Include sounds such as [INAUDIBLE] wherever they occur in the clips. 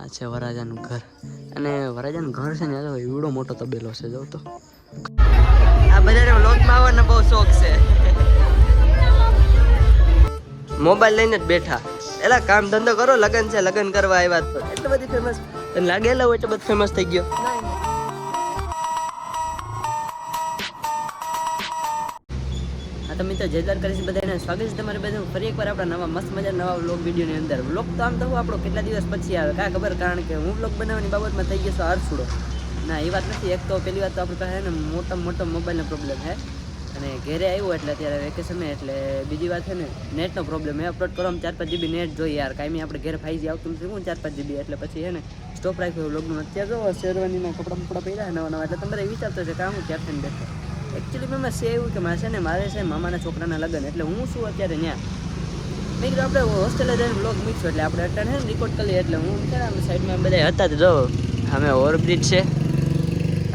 આ છે વરાજાનું ઘર. અને વરાજાનું ઘર છે ને એવડો મોટો તબેલો છે જો તો. આ બધાને વ્લોગમાં આવવાનો બહુ શોખ છે. મોબાઈલ લઈને જ બેઠા. એલા કામ ધંધો કરો લગન છે લગન કરવા આવ્યા તો એટલે બધી ફેમસ તને લાગેલા હોય એટલે બધું ફેમસ થઈ ગયો. મિત્રો, જય દ્વારકાધીશ બધાને સ્વાગત છે તમારે બધું ફરી એકવાર આપણા નવા મસ્ત મજા નવા વ્લોગ વિડીયોની અંદર. વ્લોગ તો આમ તો હું આપણો કેટલા દિવસ પછી આવે? કાં ખબર? કારણ કે હું વ્લોગ બનાવવાની બાબતમાં થઈ ગયો છું હરછુડો ના, એ વાત નથી. એક તો પહેલી વાત તો આપણે છે ને મોટા મોટો મોબાઈલનો પ્રોબ્લેમ છે. અને ઘેરે આવ્યો એટલે અત્યારે વેકેશન એટલે બીજી વાત છે ને, નેટનો પ્રોબ્લેમ એ અપલોડ કરવામાં ચાર પાંચ જીબી નેટ જોઈએ યાર. કાંઈ આપણે ઘેર ફાઈ આવતું નથી, હું ચાર પાંચ જીબી એટલે પછી છે ને સ્ટોપ રાખ્યો વ્લોગનું. અત્યારે જો શેરવાનીના કપડાં કપડાં પહેર્યા નવા નવા. એટલે તમારે વિચારતો છે કામ હું ક્યારથી બેઠો? એકચ્યુઅલી મેં છે એવું કે મારે છે ને મારે છે મામાના છોકરાના લગ્ન એટલે હું શું અત્યારે ત્યાં મેં કીધું આપણે હોસ્ટેલે જઈને બ્લોગ મૂકશું એટલે આપણે અત્યારે છે ને રેકોર્ડ કરીએ એટલે હું આમ સાઈડમાં બધા હતા તો જો અમે ઓવરબ્રિજ છે.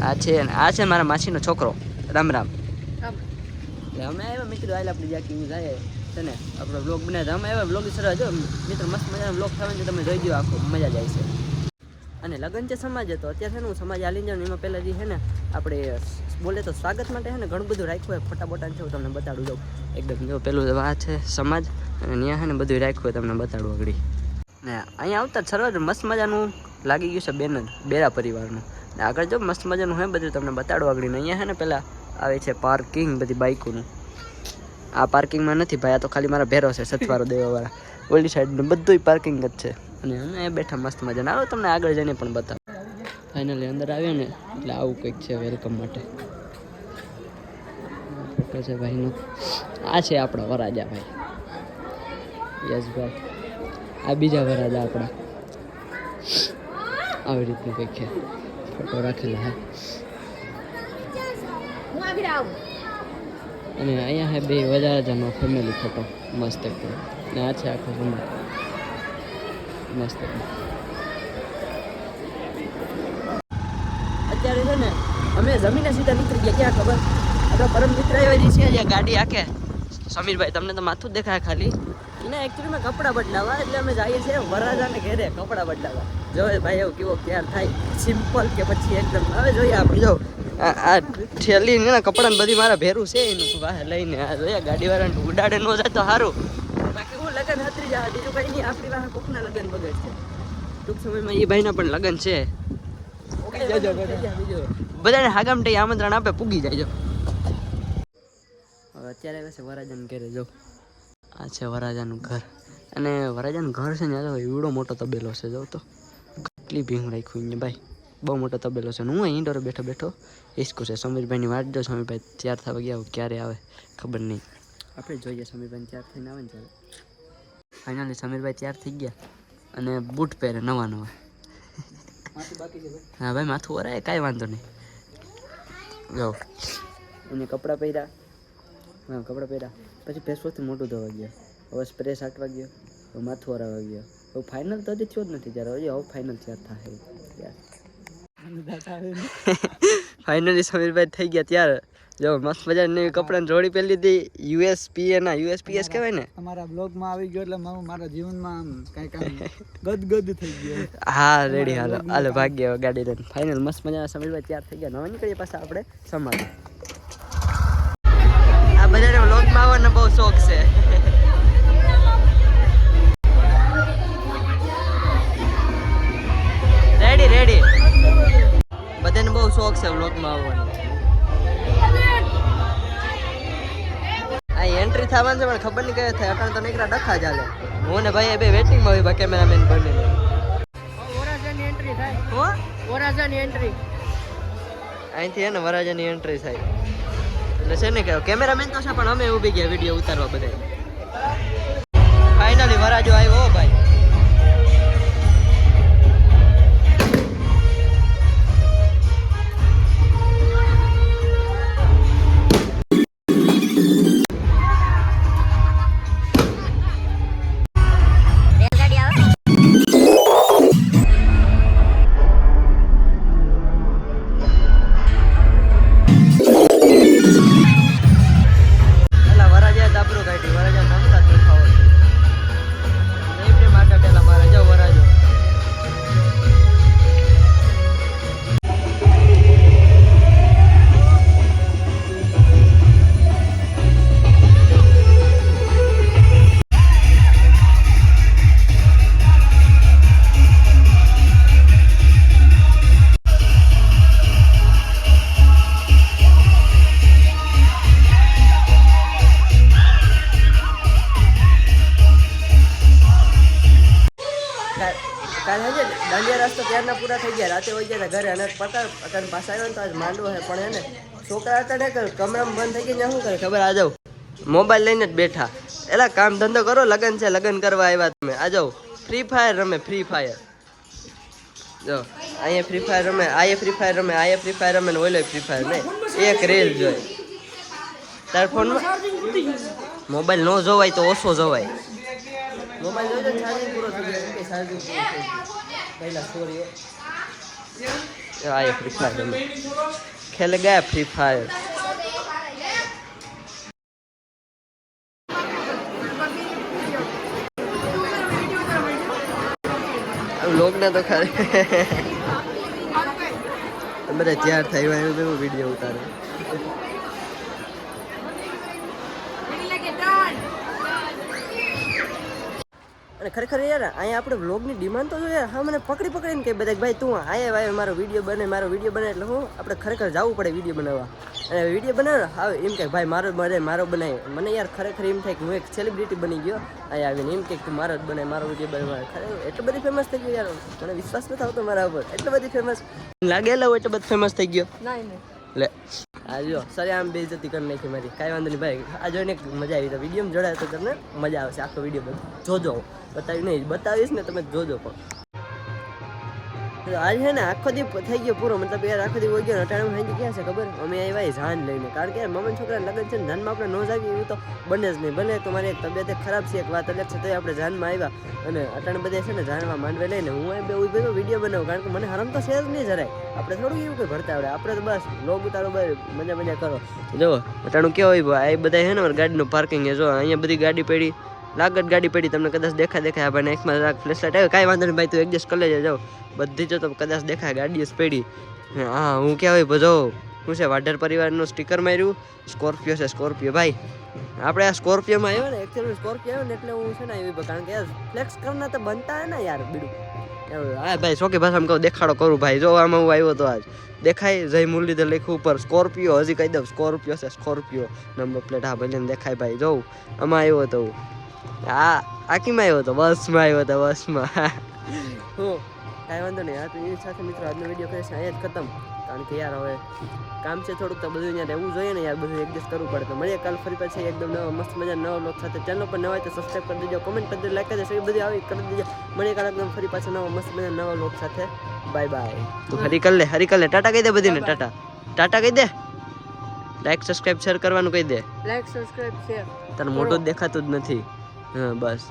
આ છે ને આ છે મારા માસીનો છોકરો. રામ રામ. એટલે અમે આવ્યા મેં કીધું આલે આપણે જ્યાં કિંગ જાય છે ને આપણો બ્લોગ બનાવ્યા અમે આવ્યા બ્લોગ સરસ જો મિત્રો મસ્ત મજાનો બ્લોગ થવાનો તમે જોઈ દો આખો મજા જાય છે. અને લગ્ન છે સમાજ હતો, અત્યારે છે ને હું સમાજ આલી જાઉં એમાં પહેલાં જે છે ને આપણે બોલે તો સ્વાગત માટે છે ને ઘણું બધું રાખ્યું હોય ફોટા છે હું તમને બતાડું દઉં એકદમ જો પેલું આ છે સમાજ, અને ત્યાં છે ને બધું રાખ્યું હોય તમને બતાડું આગળ. ને અહીંયા આવતા સરળ મસ્ત મજાનું લાગી ગયું છે બેન, બેરા પરિવારનું. ને આગળ જો મસ્ત મજાનું હોય બધું તમને બતાડું આગળ. ને અહીંયા છે ને પહેલાં આવે છે પાર્કિંગ બધી બાઇકોનું આ પાર્કિંગમાં નથી ભાઈ, આ તો ખાલી મારા ભેરો છે, સથવારો દેવાવાળા. ઓલી સાઈડનું બધું પાર્કિંગ જ છે. અને અમે બેઠા મસ્ત મજાના. આવો તમને આગળ જઈને પણ બતાવો. ફાઇનલી અંદર આવ્યો ને એટલે આવું કંઈક છે વેલકમ માટે. ફોટો છે ભાઈનો આ છે આપણા વરાજા ભાઈ યસ ભાઈ આ બીજા વરાજા આપણા. આવી રીતનું કંઈક છે. ફોટો રાખેલા હા અને અહીંયા હે બે વરાજાનો ફેમિલી ફોટો મસ્ત એકદમ ને આ છે આખો સુંદર મસ્ત અત્યારે છે ને, અમે જમીને સીધા નીકળી ગયા. ક્યાં ખબર? આપણે પરમ મિત્ર એવી છીએ જ્યાં ગાડી આખે. સમીરભાઈ, તમને તો માથું જ દેખાય ખાલી. એને એકચ્યુઅલીમાં કપડાં બદલાવા, એટલે અમે જઈએ છીએ વરરાજાને ઘેરે કપડાં બદલાવા. જો ભાઈ એવું કેવો તૈયાર થાય સિમ્પલ કે પછી એકદમ, હવે જોઈએ આપણે, જો, આ થેલી ને કપડાં બધી મારા ભેરું છે એનું. લઈને આ જોઈએ, ગાડીવાળાને ઉડાડે ન જાય તો સારું. લગન હતરી જા બીજું કઈ નહીં. આપણી વાહે કોકના લગન બગડ છે. ટૂંક સમયમાં એ ભાઈના પણ લગન છે. બધાને હાગામટે આમંત્રણ આપે પૂગી જાય હવે અત્યારે આવે છે વરાજાન ઘેરે જો. આ છે વરાજાનું ઘર. અને વરાજાનું ઘર છે ને તો એવડો મોટો તબેલો છે જો તો. કેટલી ભીંગ રાખ્યું ને ભાઈ. બહુ મોટો તબેલો છે. હું અહીં ડોરે બેઠો બેઠો. ઈસકું છે સમીરભાઈની વાટ જો સમીરભાઈ તૈયાર થવા ગયા ક્યારે આવે ખબર નહીં. આપણે જોઈએ સમીરભાઈ તૈયાર થઈને આવે ને ત્યારે. ફાઇનલી સમીરભાઈ તૈયાર થઈ ગયા અને બૂટ પહેરે નવા નવા. હા ભાઈ માથું વરાય કાંઈ વાંધો નહીં. જો. એને કપડાં પહેર્યા. હા કપડાં પહેર્યા. પછી ફેસવોશથી મોટું ધોવા ગયો. હવે સ્પ્રે સાટવા ગયો. હવે માથું વરાવા ગયો. હવે ફાઇનલ તો હજી થયો જ નથી ત્યારે હજી હવે ફાઇનલ ત્યાં થાય. [LAUGHS] ફાઇનલી સમીરભાઈ થઈ ગયા ત્યારે. જો મસ્ત મજાની નવી કપડાની જોડી પહેરી લીધી. યુએસપીએ ના યુએસપીએસ કહેવાય ને? અમારા બ્લોગમાં આવી ગયો એટલે મારું મારા જીવનમાં કાંઈક ગદ ગદગદ થઈ ગયો હા રેડી હાલો હાલો ભાગ્ય ગાડી લઈને. ફાઇનલ મસ્ત મજા સમીરભાઈ તૈયાર થઈ ગયા. નવા નીકળીએ પાછા આપણે સમાજ. આ બધાને વ્લોગમાં આવવાનો બહુ શોખ છે. રેડી રેડી બધાને બહુ શોખ છે વ્લોગમાં આવવાનો. થવાનું છે પણ ખબર નહીં કયા થાય. અટાણે તો નીકળ્યા ડખા ચાલે. હું ને ભાઈ એ બે વેટિંગમાં હોય કેમેરામેન બનીને. એન્ટ્રી થાય. હો? ઓરાજાની એન્ટ્રી અહીંથી હે ને વરાજાની એન્ટ્રી થાય. એટલે છે ને કે કેમેરામેન તો છે પણ અમે ઊભી ગયા વીડિયો ઉતારવા બધા ફાઇનલી વરાજો આવ્યો ભાઈ. દાંડિયા પૂરા થઈ ગયા. રાતે વહી ગયા ઘરે અને પતા અત્યારે પાછા આવ્યો ને તો આજ માંડવો છે પણ એને છોકરા હતા ને કમરામાં બંધ થઈ ગયા શું કરે? ખબર આ જાવ મોબાઈલ લઈને જ બેઠા. એલા, કામ ધંધો કરો, લગન છે, લગન કરવા આવ્યા તમે. આ જાઓ. ફ્રી ફાયર રમે ફ્રી ફાયર જો અહીંયા ફ્રી ફાયર રમે, આયે ફ્રી ફાયર રમે, આયે ફ્રી ફાયર રમે ને ઓલો ફ્રી ફાયર નહીં. એક રેલ જોઈ. તાર ફોનમાં? મોબાઈલ ન જોવાય તો ઓછો જોવાય. મોબાઈલ જોઈ ચાર્જિંગ પૂરો થઈ ગયો. ચાર્જિંગ પૂરો થઈ ગયો? પહેલા સોરી આયે ફ્રી ફાયર ખેલે ગયા ફ્રી ફાયર લોકને તો ખરે. બધા તૈયાર થઈ હોય એવું વીડિયો ઉતારે અને ખરેખર યાર, અહીંયા આપણે વ્લોગની ડિમાન્ડ તો જોઈએ. હા, મને પકડી પકડીને કે બધા ભાઈ, તું આયે ભાઈ મારો વીડિયો બને, મારો વીડિયો બને. એટલે હું, આપણે ખરેખર જવું પડે વીડિયો બનાવવા. અને વીડિયો બનાવે, હવે એમ કે, ભાઈ, મારો બને, મારો બનાય. મને યાર ખરેખર એમ થાય કે, હું એક સેલિબ્રિટી બની ગયો, અહીંયા આવીને એમ કે તું મારો જ બને, મારો વીડિયો બને. ખરેખર એટલો બધી ફેમસ થઈ ગયો યાર. મને વિશ્વાસ નથી આવતો મારા ઉપર. એટલો બધી ફેમસ લાગેલા હોય એટલો બધો ફેમસ થઈ ગયો. લે. આ જો સરે આમ બેઇજ્જતી કરી નાખી મારી. કાંઈ વાંધો નહીં ભાઈ, આ જોઈને મજા આવી તો વીડિયો જોડાય તો તમને મજા આવશે, આખો વીડિયો બધો. જોજો બતાવી નહીં, બતાવીશ ને તમે જોજો પણ. આજ છે ને આખો દી થઈ ગયો પૂરો, મતલબ યાર આખો દી વહી ગયો અટાણે હાજી ક્યાં છે ખબર? અમે આવ્યા જાન લઈને. કારણ કે યાર મમન છોકરા લગન છે ને જાનમાં આપણે ન જાવી એવું તો બને જ નહીં. ભલે તો મારી એક તબિયત ખરાબ છે, એક વાત અલગ છે તો આપણે જાનમાં આવ્યા અને અટાણે બધે છે ને જાણવા માંડવે લઈને. હું એ બે ઊભી વીડિયો બનાવું, કારણ કે મને હરમ તો છે જ નહીં જરાય. આપણે થોડું એવું કંઈ ભરતા આવડે. આપણે તો બસ લોગ ઉતારો, બસ મજા મજા કરો. જો, અટાણું કેવો ભાઈ આ બધા છે ને ગાડીનું પાર્કિંગ છે જો, અહીંયા બધી ગાડી પડી. લાગત ગાડી પડી, તમને કદાચ દેખાય દેખાય આપણને એકમાં રાખ ફ્લેશ લાઈટ આવે કાંઈ વાંધો નહીં ભાઈ, તું એડજસ્ટ કરી લેજે જાઓ બધી જો તો કદાચ દેખાય ગાડી જ પડી. હા, હું કહેવાય ભજો શું છે, વાઢર પરિવારનું સ્ટીકર માર્યું? સ્કોર્પિયો છે, સ્કોર્પિયો, ભાઈ. આપણે આ સ્કોર્પિયોમાં આવ્યો ને એકચ્યુઅલી સ્કોર્પિયો આવ્યો ને એટલે હું છે ને આવી કારણ કે ફ્લેક્સ કરના તો બનતા હે ને યાર, બીડું. હા, ભાઈ શોકી ભાષામાં કહું, દેખાડો કરું, ભાઈ. જો, આમાં હું આવ્યો તો આજ. દેખાય, જય મુરલીધર લખ્યું ઉપર, સ્કોર્પિયો, હજી કહી દઉં, સ્કોર્પિયો છે, સ્કોર્પિયો. નંબર પ્લેટ, હા, ભલે દેખાય, ભાઈ, જોઉં. આમાં આવ્યો તો હું. હા આકીમાં આવ્યો હતો બસમાં આવ્યો હતો બસમાં. હું? કાંઈ વાંધો નહીં. આ તો એની સાથે મિત્રો આજનો વીડિયો કરીશ અહીંયા જ ખતમ. કારણ કે યાર હવે કામ છે થોડુંક તો બધું અહીંયા રહેવું જોઈએ ને યાર બધું એડજસ્ટ કરવું પડે. તો મળીએ કાલ ફરી પાછી એકદમ નવા મસ્ત મજા નવા લોક સાથે. ચેનલ પર નવા હોય તો સબસ્ક્રાઈબ કરી દેજો કમેન્ટ કરી દેજો લાઈક કરી દેજો એ બધી આવી કરી દેજો. મળીએ કાલ એકદમ ફરી પાછા નવા મસ્ત મજા નવા લોક સાથે. બાય બાય તું હરી કર લે હરી કર લે. ટાટા કહી દે બધીને ટાટા. ટાટા કહી દે. લાઈક સબસ્ક્રાઈબ શેર કરવાનું કહી દે. લાઈક સબસ્ક્રાઇબ શેર તને મોટું દેખાતું જ નથી. હા બસ